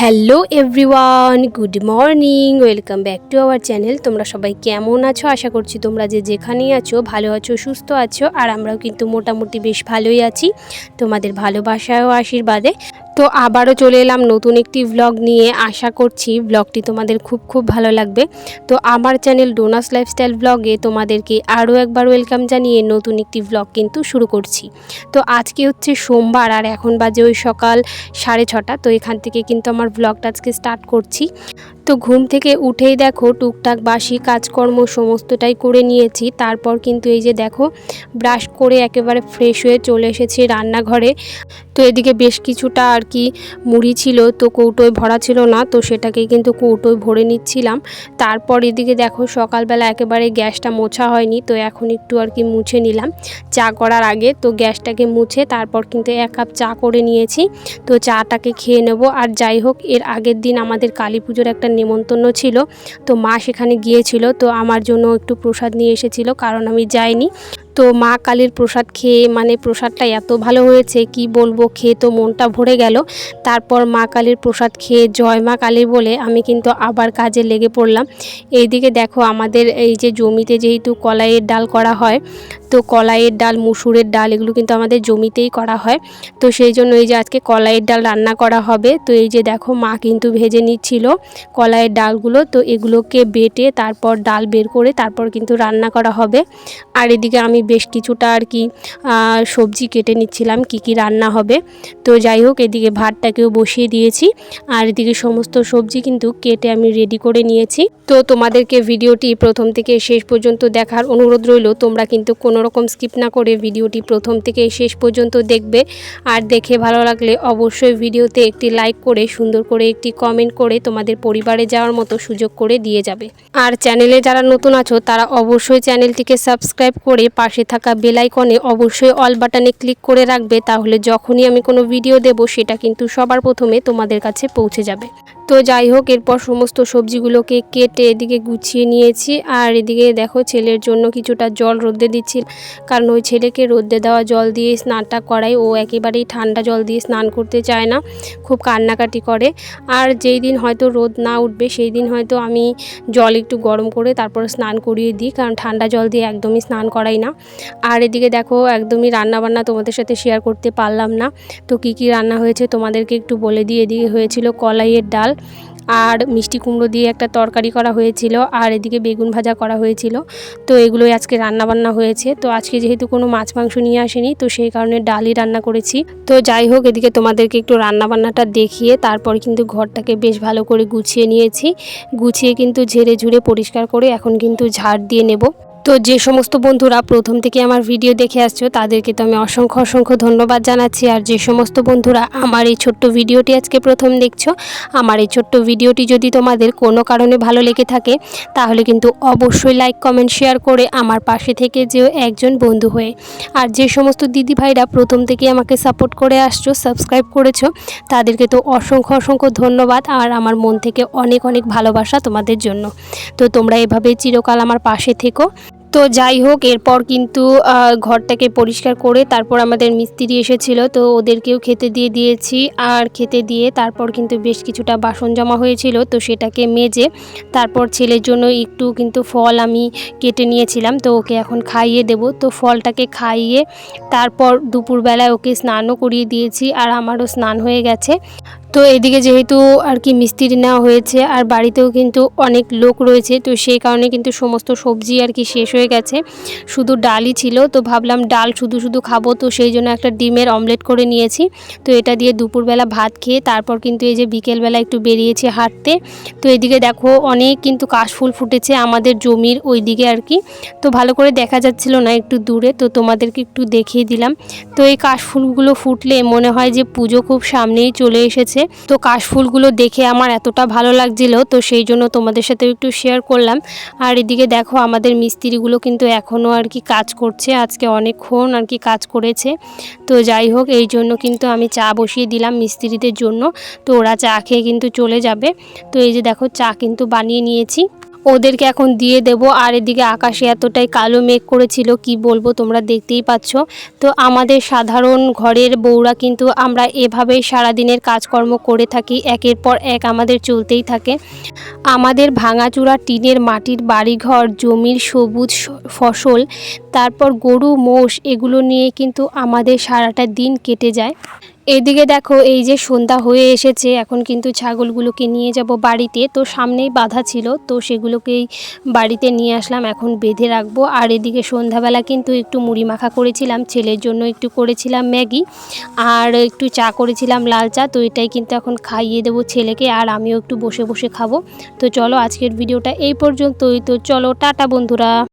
hello everyone, good morning, welcome back to our channel. তোমরা সবাই কেমন আছো? আশা করছি তোমরা যে যেখানেই আছো, ভালো আছো, সুস্থ আছো, আর আমরাও কিন্তু মোটামুটি বেশ ভালোই আছি। তোমাদের ভালোবাসা ও আশীর্বাদে। তো আবারও চলে এলাম নতুন একটি ভ্লগ নিয়ে। আশা করছি ব্লগটি তোমাদের খুব খুব ভালো লাগবে। তো আমার চ্যানেল ডোনাস লাইফস্টাইল ব্লগে তোমাদেরকে আরও একবার ওয়েলকাম জানিয়ে নতুন একটি ভ্লগ কিন্তু শুরু করছি। তো আজকে হচ্ছে সোমবার আর এখন বাজে ওই সকাল সাড়ে ছটা। তো এখান থেকে কিন্তু আমার ভ্লগটা আজকে স্টার্ট করছি। তো ঘুম থেকে উঠেই দেখো টুকটাক বাসি কাজকর্ম সমস্তটাই করে নিয়েছি। তারপর কিন্তু এই যে দেখো ব্রাশ করে একেবারে ফ্রেশ হয়ে চলে এসেছি রান্নাঘরে। তো এদিকে বেশ কিছুটা আর কি মুড়ি ছিল, তো কৌটোয় ভরা ছিল না, তো সেটাকে কিন্তু কৌটোয় ভরে নিচ্ছিলাম। তারপর এদিকে দেখো সকালবেলা একেবারে গ্যাসটা মোছা হয়নি, তো এখন একটু আর কি মুছে নিলাম। চা করার আগে তো গ্যাসটাকে মুছে তারপর কিন্তু এক কাপ চা করে নিয়েছি, তো চাটাকে খেয়ে নেব। আর যাই হোক, এর আগের দিন আমাদের কালী পুজোর একটা নেমন্তন্ন ছিল, তো মা সেখানে গিয়েছিল, তো আমার জন্য একটু প্রসাদ নিয়ে এসেছিল, কারণ আমি যাইনি। তো মা কালীর প্রসাদ খেয়ে মানে প্রসাদটা এত ভালো হয়েছে, কি বলব, খেয়ে তো মনটা ভরে গেল। তারপর মা কালীর প্রসাদ খেয়ে জয় মা কালী বলে আমি কিন্তু আবার কাজে লেগে পড়লাম। এইদিকে দেখো আমাদের এই যে জমিতে যেহেতু কলাইয়ের ডাল করা হয় তো কলাইয়ের ডাল, মুসুরের ডাল এগুলো কিন্তু আমাদের জমিতেই করা হয়। তো সেই জন্য এই যে আজকে কলাইয়ের ডাল রান্না করা হবে, তো এই যে দেখো মা কিন্তু ভেজে নিচ্ছিল কলাইয়ের ডালগুলো, তো এগুলোকে বেটে তারপর ডাল বের করে তারপর কিন্তু রান্না করা হবে। আর এদিকে আমি বেশ কিছুটা আর কি সবজি কেটে নিচ্ছিলাম, কি কি রান্না হবে। তো যাই হোক, এদিকে ভাতটাকেও বসিয়ে দিয়েছি। আর এদিকে সমস্ত সবজি কিন্তু কেটে আমি রেডি করে নিয়েছি। তো তোমাদেরকে ভিডিওটি প্রথম থেকে শেষ পর্যন্ত দেখার অনুরোধ রইল, তোমরা কিন্তু কোনো রকম স্কিপ না করে ভিডিওটি প্রথম থেকে শেষ পর্যন্ত দেখবে। আর দেখে ভালো লাগলে অবশ্যই ভিডিওতে একটি লাইক করে, সুন্দর করে একটি কমেন্ট করে তোমাদের পরিবারে যাওয়ার মতো সুযোগ করে দিয়ে যাবে। আর চ্যানেলে যারা নতুন আছো, তারা অবশ্যই চ্যানেলটিকে সাবস্ক্রাইব করে পাশে থাকা বেল আইকনে অবশ্যই অল বাটনে ক্লিক করে রাখবে, তাহলে যখনই আমি কোনো ভিডিও দেব, সেটা কিন্তু সবার প্রথমে তোমাদের কাছে পৌঁছে যাবে। তো যাই হোক, এরপর সমস্ত সবজিগুলোকে কেটে এদিকে গুছিয়ে নিয়েছি। আর এদিকে দেখো, ছেলের জন্য কিছুটা জল রোদে দিচ্ছি। কারণ ওই ছেলেকে রোদে দেওয়া জল দিয়ে স্নানটা করাই, ও একেবারেই ঠান্ডা জল দিয়ে স্নান করতে চায় না, খুব কান্নাকাটি করে। আর যেই দিন হয়তো রোদ না উঠবে, সেই দিন হয়তো আমি জল একটু গরম করে তারপর স্নান করিয়ে দিই, কারণ ঠান্ডা জল দিয়ে একদমই স্নান করাই না। আর এদিকে দেখো, একদমই রান্না বান্না তোমাদের সাথে শেয়ার করতে পারলাম না। তো কি কি রান্না হয়েছে তোমাদেরকে একটু বলে দিই, এদিকে হয়েছিল কলাইয়ের ডাল আর মিষ্টি কুমড়ো দিয়ে একটা তরকারি করা হয়েছিল, আর এদিকে বেগুন ভাজা করা হয়েছিল। তো এগুলোই আজকে রান্না বান্না হয়েছে। তো আজকে যেহেতু কোনো মাছ মাংস নিয়ে আসেনি, তো সেই কারণে ডালই রান্না করেছি। তো যাই হোক, এদিকে তোমাদেরকে একটু রান্না বান্নাটা দেখিয়ে তারপর কিন্তু ঘরটাকে বেশ ভালো করে গুছিয়ে নিয়েছি। গুছিয়ে কিন্তু ঝেড়ে ঝুড়ে পরিষ্কার করে এখন কিন্তু ঝাড় দিয়ে নেব। তো যে সমস্ত বন্ধুরা প্রথম থেকে আমার ভিডিও দেখে আসছো, তাদেরকে তো আমি অসংখ্য অসংখ্য ধন্যবাদ জানাচ্ছি। আর যে সমস্ত বন্ধুরা আমার এই ছোট্ট ভিডিওটি আজকে প্রথম দেখছ, আমার এই ছোট্ট ভিডিওটি যদি তোমাদের কোনো কারণে ভালো লেগে থাকে, তাহলে কিন্তু অবশ্যই লাইক কমেন্ট শেয়ার করে আমার পাশে থেকে যেও একজন বন্ধু হয়ে। আর যে সমস্ত দিদি ভাইরা প্রথম থেকে আমাকে সাপোর্ট করে আসছো সাবস্ক্রাইব করেছ, তাদেরকে তো অসংখ্য অসংখ্য ধন্যবাদ আর আমার মন থেকে অনেক অনেক ভালোবাসা তোমাদের জন্য। তো তোমরা এভাবে চিরকাল আমার পাশে থেকো। তো যাই হোক, এরপর কিন্তু ঘরটাকে পরিষ্কার করে তারপর আমাদের মিস্ত্রি এসেছিল, তো ওদেরকেও খেতে দিয়ে দিয়েছি। আর খেতে দিয়ে তারপর কিন্তু বেশ কিছুটা বাসন জমা হয়েছিল, তো সেটাকে মেজে তারপর ছেলের জন্য একটু কিন্তু ফল আমি কেটে নিয়েছিলাম, তো ওকে এখন খাইয়ে দেব। তো ফলটাকে খাইয়ে তারপর দুপুরবেলায় ওকে স্নানও করিয়ে দিয়েছি, আর আমারও স্নান হয়ে গেছে। তো এদিকে যেহেতু আর কি মিস্ত্রি নেওয়া হয়েছে আর বাড়িতেও কিন্তু অনেক লোক রয়েছে, তো সেই কারণে কিন্তু সমস্ত সবজি আর কি শেষ হয়ে গেছে। শুধু ডালই ছিল, তো ভাবলাম ডাল শুধু শুধু খাব, তো সেই জন্য একটা ডিমের অমলেট করে নিয়েছি। তো এটা দিয়ে দুপুরবেলা ভাত খেয়ে তারপর কিন্তু এই যে বিকেলবেলা একটু বেরিয়েছি হাঁটতে। তো এদিকে দেখো অনেক কিন্তু কাশফুল ফুটেছে আমাদের জমির ওই দিকে আর কি। তো ভালো করে দেখা যাচ্ছিল না একটু দূরে, তো তোমাদেরকে একটু দেখিয়ে দিলাম। তো এই কাশফুলগুলো ফুটলে মনে হয় যে পুজো খুব সামনেই চলে এসেছে। তো কাশফুলগুলো দেখে আমার এতটা ভালো লাগছিল, তো সেই জন্য তোমাদের সাথে একটু শেয়ার করলাম। আর এদিকে দেখো আমাদের মিস্ত্রিগুলো কিন্তু এখনও আর কি কাজ করছে, আজকে অনেকক্ষণ আর কি কাজ করেছে। তো যাই হোক, এই জন্য কিন্তু আমি চা বসিয়ে দিলাম মিস্ত্রিদের জন্য, তো ওরা চা খেয়ে কিন্তু চলে যাবে। তো এই যে দেখো চা কিন্তু বানিয়ে নিয়েছি। ওদেরকে এখন দিয়ে দেব। আর এদিকে আকাশে এতটাই কালো মেঘ করেছিল, কি বলব তোমরা দেখতেই পাচ্ছ। তো আমাদের সাধারণ ঘরের বউরা কিন্তু আমরা এভাবেই সারাদিনের কাজকর্ম করে থাকি, একের পর এক আমাদের চলতেই থাকে। আমাদের ভাঙাচুরা টিনের মাটির বাড়িঘর, জমির সবুজ ফসল, তারপর গরু, মোষ, এগুলো নিয়ে কিন্তু আমাদের সারাটা দিন কেটে যায়। এদিকে দেখো, এই যে সন্ধ্যা হয়ে এসেছে, এখন কিন্তু ছাগলগুলোকে নিয়ে যাব বাড়িতে। তো সামনেই বাধা ছিল, তো সেগুলোকেই বাড়িতে নিয়ে আসলাম, এখন বেঁধে রাখব। আর এদিকে সন্ধ্যাবেলা কিন্তু একটু মুড়ি মাখা করেছিলাম, ছেলের জন্য একটু করেছিলাম ম্যাগি, আর একটু চা করেছিলাম লাল চা, তো এটাই কিন্তু এখন খাইয়ে দেবো ছেলেকে, আর আমিও একটু বসে বসে খাব। তো চলো আজকের ভিডিওটা এই পর্যন্তই, তো চলো, টাটা বন্ধুরা।